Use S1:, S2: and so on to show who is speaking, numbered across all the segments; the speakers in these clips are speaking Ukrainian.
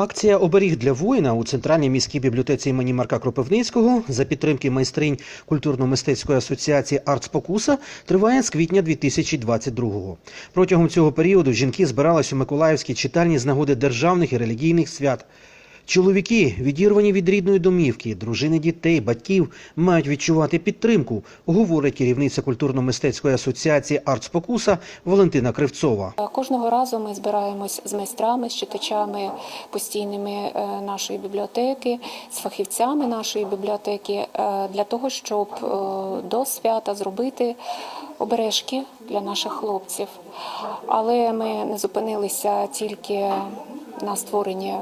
S1: Акція Оберіг для воїна у центральній міській бібліотеці імені Марка Кропивницького за підтримки майстринь культурно-мистецької асоціації «Артспокуса» триває з квітня 2022-го. Протягом цього періоду жінки збирались у Миколаївській читальні з нагоди державних і релігійних свят. Чоловіки, відірвані від рідної домівки, дружини дітей, батьків, мають відчувати підтримку, говорить керівниця культурно-мистецької асоціації «Артспокуса» Валентина Кривцова.
S2: Кожного разу ми збираємось з майстрами, з читачами постійними е, нашої бібліотеки, з фахівцями нашої бібліотеки е, для того, щоб е, до свята зробити обережки для наших хлопців. Але ми не зупинилися тільки на створенні е,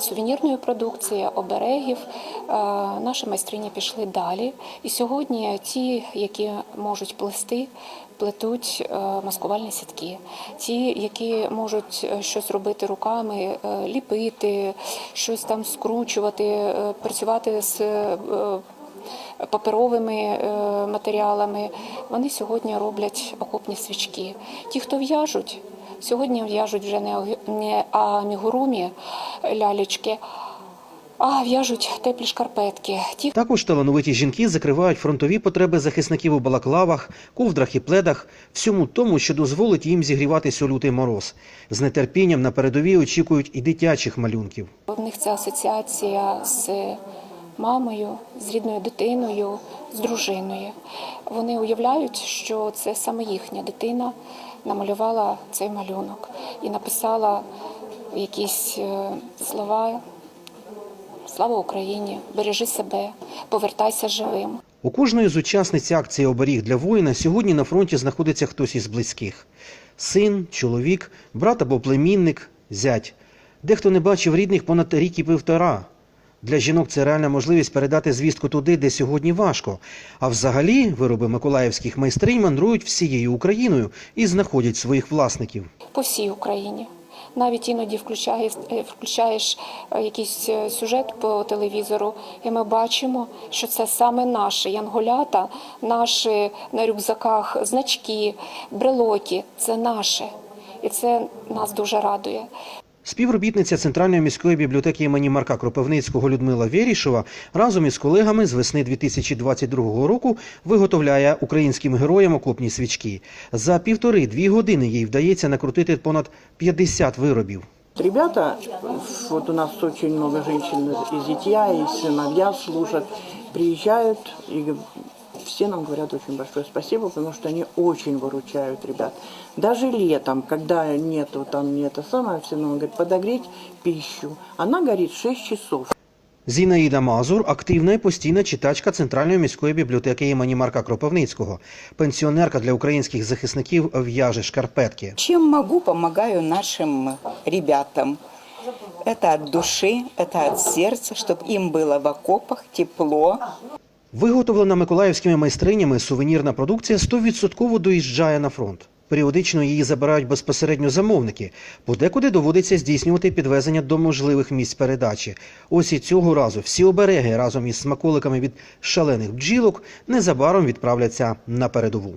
S2: сувенірної продукції, оберегів. Е, Наші майстрині пішли далі. І сьогодні ті, які можуть плести, плетуть е, маскувальні сітки. Ті, які можуть е, щось робити руками, е, ліпити, щось там скручувати, е, працювати з е, паперовими е, матеріалами. Вони сьогодні роблять окопні свічки. Ті, хто в'яжуть, сьогодні в'яжуть вже не амігурумі лялечки, а в'яжуть теплі шкарпетки. Ті,
S1: Також талановиті жінки закривають фронтові потреби захисників у балаклавах, ковдрах і пледах, всьому тому, що дозволить їм зігріватися у лютий мороз. З нетерпінням на передовій очікують і дитячих малюнків.
S2: В них це асоціація з мамою, з рідною дитиною, з дружиною. Вони уявляють, що це саме їхня дитина намалювала цей малюнок і написала якісь е, слова. Слава Україні! Бережи себе, повертайся живим.
S1: У кожної з учасниць акції Оберіг для воїна сьогодні на фронті знаходиться хтось із близьких: син, чоловік, брат або племінник, зять. Дехто не бачив рідних понад рік і півтора. Для жінок це реальна можливість передати звістку туди, де сьогодні важко. А взагалі вироби миколаївських майстринь мандрують всією Україною і знаходять своїх власників.
S2: по всій Україні. Навіть іноді включаєш, е, включаєш е, якийсь е, сюжет по телевізору, і ми бачимо, що це саме наші янголята, наші на рюкзаках значки, брелоки. Це наше. І це нас дуже радує.
S1: Співробітниця Центральної міської бібліотеки імені Марка Кропивницького Людмила Вєрішова разом із колегами з весни 2022 року виготовляє українським героям окопні свічки. За півтори-дві години їй вдається накрутити понад 50 виробів.
S3: Ребята, вот у нас очень много женщин и зятья, и сыновья служат, приезжают, и все нам говорят очень большое спасибо, потому что они очень выручают ребят. Даже летом, когда нету там не это самое, все равно говорят, подогреть пищу. Она горит 6 часов.
S1: Зінаїда Мазур активна і постійна читачка Центральної міської бібліотеки імені Марка Кропивницького. Пенсіонерка для українських захисників в'яже шкарпетки.
S4: Чем могу, помогаю нашим ребятам. Это от души, это от сердца, чтобы им было в окопах тепло,
S1: Виготовлена миколаївськими майстринями сувенірна продукція 100% доїжджає на фронт. Періодично її забирають безпосередньо замовники. Подекуди доводиться здійснювати підвезення до можливих місць передачі. Ось і цього разу всі обереги разом із смаколиками від шалених бджілок незабаром відправляться на передову.